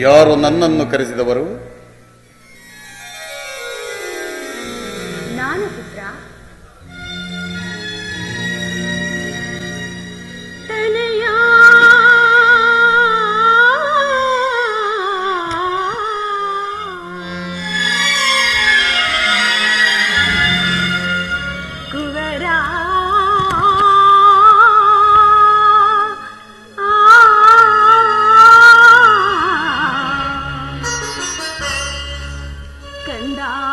ಯಾರು ನನ್ನನ್ನು ಕರೆಸಿದವರು? கண்டா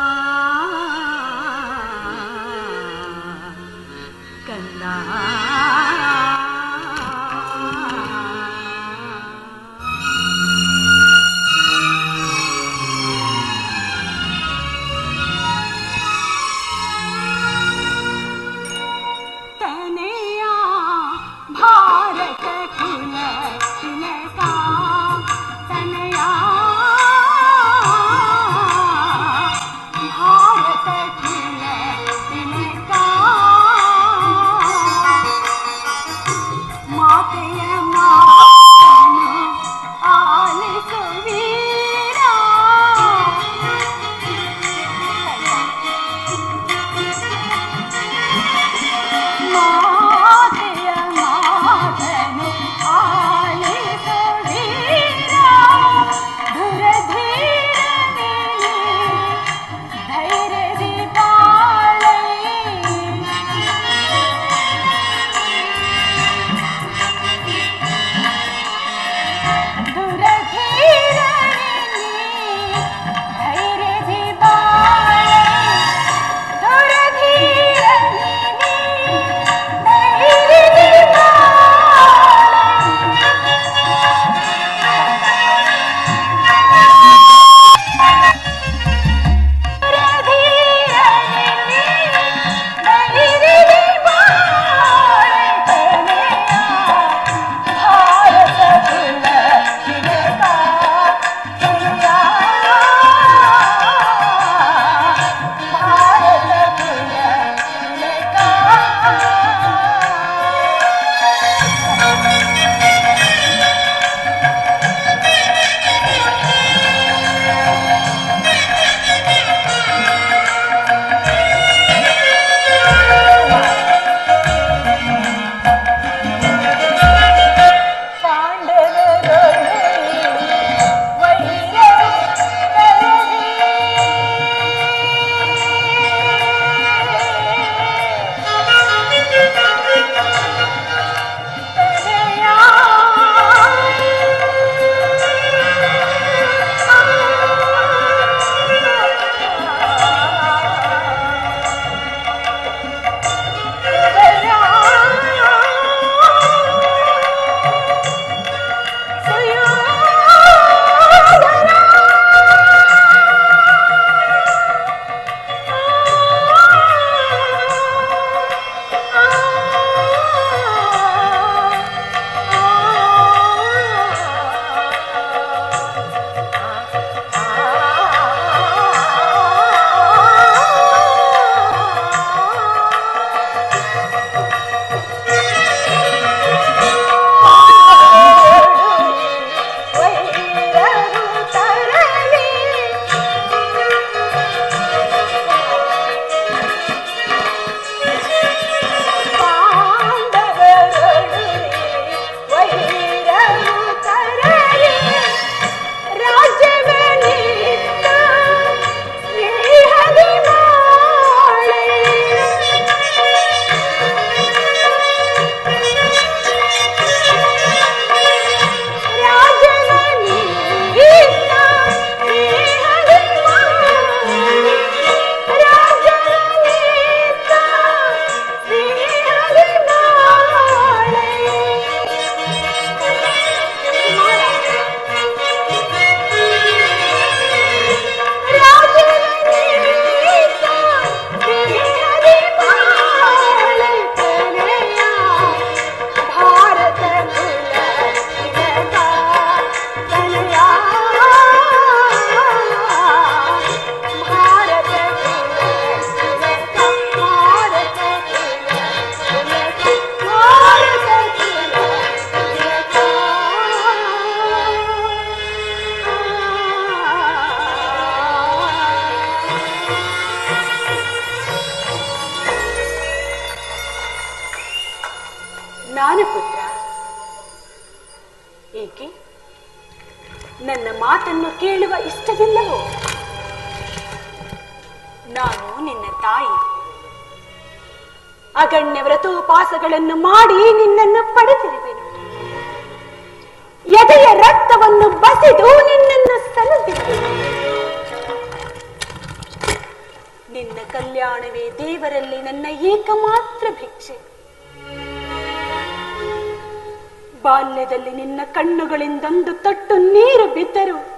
ಮಾತನ್ನು ಕೇಳುವ ಇಷ್ಟವಿಲ್ಲವೋ? ನಾನು ನಿನ್ನ ತಾಯಿ. ಅಗಣ್ಯ ವ್ರತೋಪಾಸಗಳನ್ನು ಮಾಡಿ ನಿನ್ನನ್ನು ಪಡೆದಿರುವೆನು. ಎದೆಯ ರಕ್ತವನ್ನು ಬಸಿದು ನಿನ್ನನ್ನು ಸಲ್ಲಿಸಿದೆ ನಿನ್ನ ಕಲ್ಯಾಣವೇ ದೇವರಲ್ಲಿ ನನ್ನ ಏಕಮಾತ್ರ ಭಿಕ್ಷೆ. ಬಾಲ್ಯದಲ್ಲಿ ನಿನ್ನ ಕಣ್ಣುಗಳಿಂದೊಂದು ತಟ್ಟು ನೀರು ಬಿದ್ದರು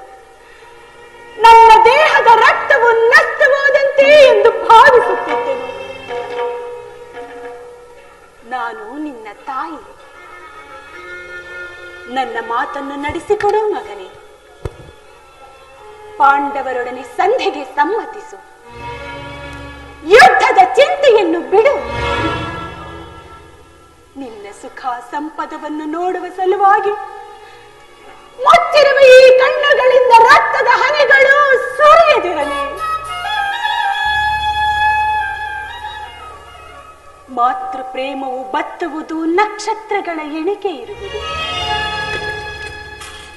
ನನ್ನ ದೇಹದ ರಕ್ತವು ನಷ್ಟವಾದಂತೆ ಎಂದು ಭಾವಿಸುತ್ತಿದ್ದೆನು. ನಾನು ನಿನ್ನ ತಾಯಿ. ನನ್ನ ಮಾತನ್ನು ನಡೆಸಿಕೊಡು ಮಗನೇ. ಪಾಂಡವರೊಡನೆ ಸಂಧಿಗೆ ಸಮ್ಮತಿಸು. ಯುದ್ಧದ ಚಿಂತೆಯನ್ನು ಬಿಡು. ನಿನ್ನ ಸುಖ ಸಂಪದವನ್ನು ನೋಡುವ ಸಲುವಾಗಿ ಮುಚ್ಚಿರುವ ಈ ಕಣ್ಣುಗಳಿಂದ ರಕ್ತದ ಹನಿಗಳು ಸುರಿಯದಿರಲಿ ಮಾತೃ ಪ್ರೇಮವು ಬತ್ತುವುದು ನಕ್ಷತ್ರಗಳ ಎಣಿಕೆ ಇರುವುದು.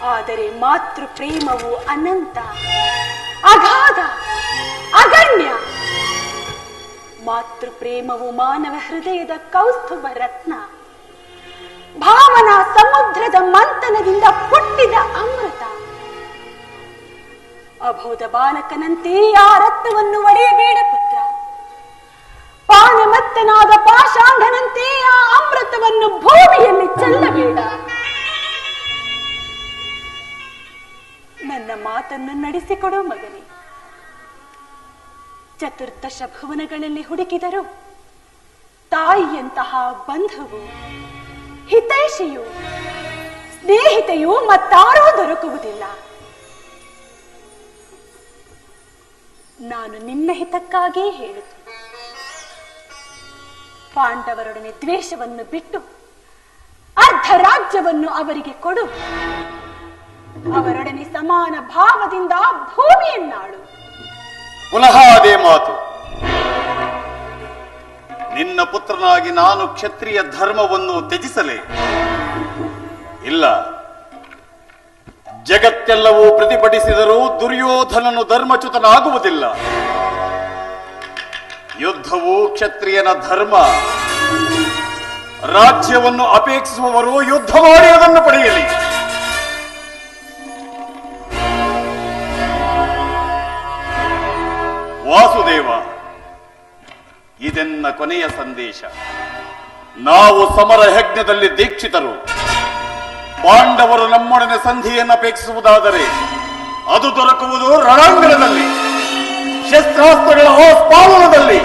ಆದರೆ ಮಾತೃ ಪ್ರೇಮವು ಅನಂತ, ಅಗಾಧ, ಅಗಣ್ಯ. ಮಾತೃ ಪ್ರೇಮವು ಮಾನವ ಹೃದಯದ ಕೌಸ್ತುಭ ರತ್ನ. ಭಾವನಾ ಸಮುದ್ರದ ಮಂಥನದಿಂದ ಹುಟ್ಟಿದ ಅಮೃತ. ಅಬೋಧ ಬಾಲಕನಂತೆ ಆ ರಕ್ತವನ್ನು ಒಡೆಯಬೇಡ ಪುತ್ರ. ಪಾನಮತ್ತನಾದ ಪಾಷಾಂಢನಂತೆ ಆ ಅಮೃತವನ್ನು ಭೂಮಿಯಲ್ಲಿ ಚೆಲ್ಲಬೇಡ. ನನ್ನ ಮಾತನ್ನು ನಡೆಸಿಕೊಡು ಮಗನೇ. ಚತುರ್ದಶ ಭುವನಗಳಲ್ಲಿ ಹುಡುಕಿದರು ತಾಯಿಯಂತಹ ಬಂಧುವು, ಹಿತೈಷಿಯು, ಸ್ನೇಹಿತೆಯು ಮತ್ತಾರೂ ದೊರಕುವುದಿಲ್ಲ. ನಾನು ನಿನ್ನ ಹಿತಕ್ಕಾಗಿ ಹೇಳುತ್ತೇನೆ. ಪಾಂಡವರೊಡನೆ ದ್ವೇಷವನ್ನು ಬಿಟ್ಟು ಅರ್ಧ ರಾಜ್ಯವನ್ನು ಅವರಿಗೆ ಕೊಡು. ಅವರೊಡನೆ ಸಮಾನ ಭಾವದಿಂದ ಭೂಮಿಯನ್ನಾಳು. ಪುನಃ ಅದೇ ಮಾತು. ನಿನ್ನ ಪುತ್ರನಾಗಿ ನಾನು ಕ್ಷತ್ರಿಯ ಧರ್ಮವನ್ನು ತ್ಯಜಿಸಲೇ. ಇಲ್ಲ. ಜಗತ್ತೆಲ್ಲವೂ ಪ್ರತಿಭಟಿಸಿದರೂ ದುರ್ಯೋಧನನು ಧರ್ಮಚ್ಯುತನಾಗುವುದಿಲ್ಲ. ಯುದ್ಧವು ಕ್ಷತ್ರಿಯನ ಧರ್ಮ. ರಾಜ್ಯವನ್ನು ಅಪೇಕ್ಷಿಸುವವರು ಯುದ್ಧ ಮಾಡಿ ಅದನ್ನು ಪಡೆಯಲಿ. ವಾಸುದೇವ, ಇದೆನ್ನ ಕೊನೆಯ ಸಂದೇಶ. ನಾವು ಸಮರ ಯಜ್ಞದಲ್ಲಿ ದೀಕ್ಷಿತರು. ಪಾಂಡವರು ನಮ್ಮೊಡನೆ ಸಂಧಿಯನ್ನು ಅಪೇಕ್ಷಿಸುವುದಾದರೆ ಅದು ದೊರಕುವುದು ರಣಾಂಗಣದಲ್ಲಿ ಶಸ್ತ್ರಾಸ್ತ್ರಗಳ ಆಸ್ಪಾದನದಲ್ಲಿ